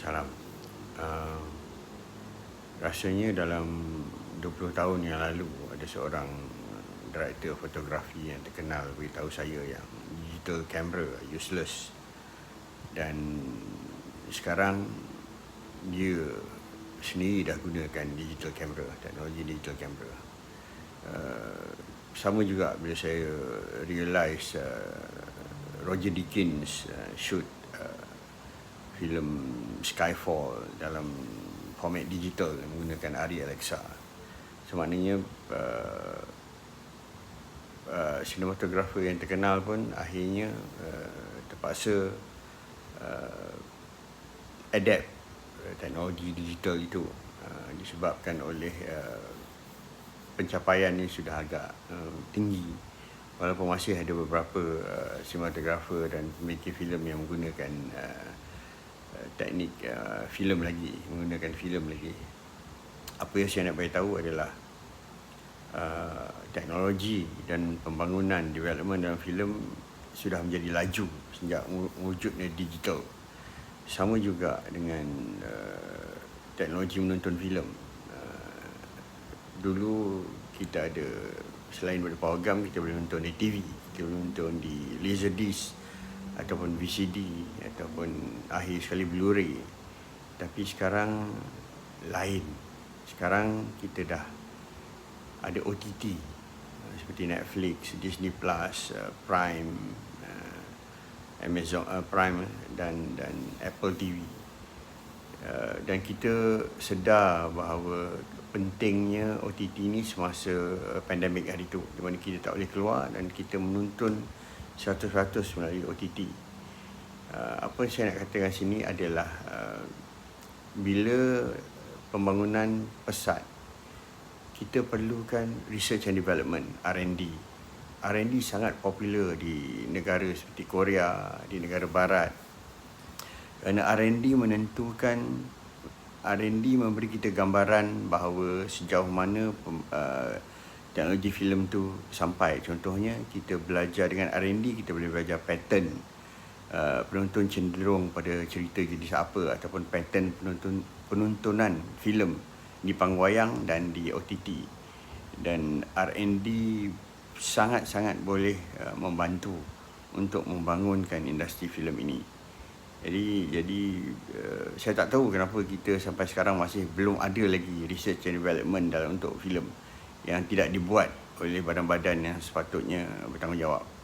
salam. Uh, rasanya dalam 20 tahun yang lalu ada seorang director fotografi yang terkenal beritahu saya yang digital camera useless dan sekarang dia sendiri dah gunakan digital camera teknologi digital camera uh, sama juga bila saya realise uh, Roger Dickens uh, shoot uh, filem Skyfall dalam format digital menggunakan Arri Alexa. So maknanya uh, uh, sinematografer yang terkenal pun akhirnya uh, terpaksa uh, adapt uh, teknologi digital itu uh, disebabkan oleh uh, pencapaian yang sudah agak uh, tinggi walaupun masih ada beberapa uh, sinematografer dan pemikir filem yang menggunakan uh, uh, teknik uh, filem lagi menggunakan filem lagi. Apa yang saya nak beritahu adalah uh, teknologi dan pembangunan development dalam filem sudah menjadi laju sejak wujudnya digital. Sama juga dengan uh, teknologi menonton filem. Uh, dulu kita ada selain pada power gam kita boleh nonton di TV kita boleh nonton di laserdisc ataupun VCD ataupun akhir sekali Blu-ray tapi sekarang lain sekarang kita dah ada OTT uh, seperti Netflix, Disney Plus, uh, Prime, uh, Amazon Prime dan dan Apple TV. Dan kita sedar bahawa pentingnya OTT ini semasa pandemik hari itu di mana kita tak boleh keluar dan kita menonton 100% melalui OTT. Apa yang saya nak katakan sini adalah bila pembangunan pesat kita perlukan research and development R&D R&D sangat popular di negara seperti Korea di negara barat. Kerana R&D menentukan R&D memberi kita gambaran bahawa sejauh mana uh, teknologi filem tu sampai. Contohnya kita belajar dengan R&D kita boleh belajar pattern uh, penonton cenderung pada cerita jenis apa ataupun pattern penonton penontonan filem di pangwayang dan di OTT dan R&D sangat-sangat boleh uh, membantu untuk membangunkan industri filem ini. Jadi jadi uh, saya tak tahu kenapa kita sampai sekarang masih belum ada lagi research and development dalam untuk filem yang tidak dibuat oleh badan-badan yang sepatutnya bertanggungjawab.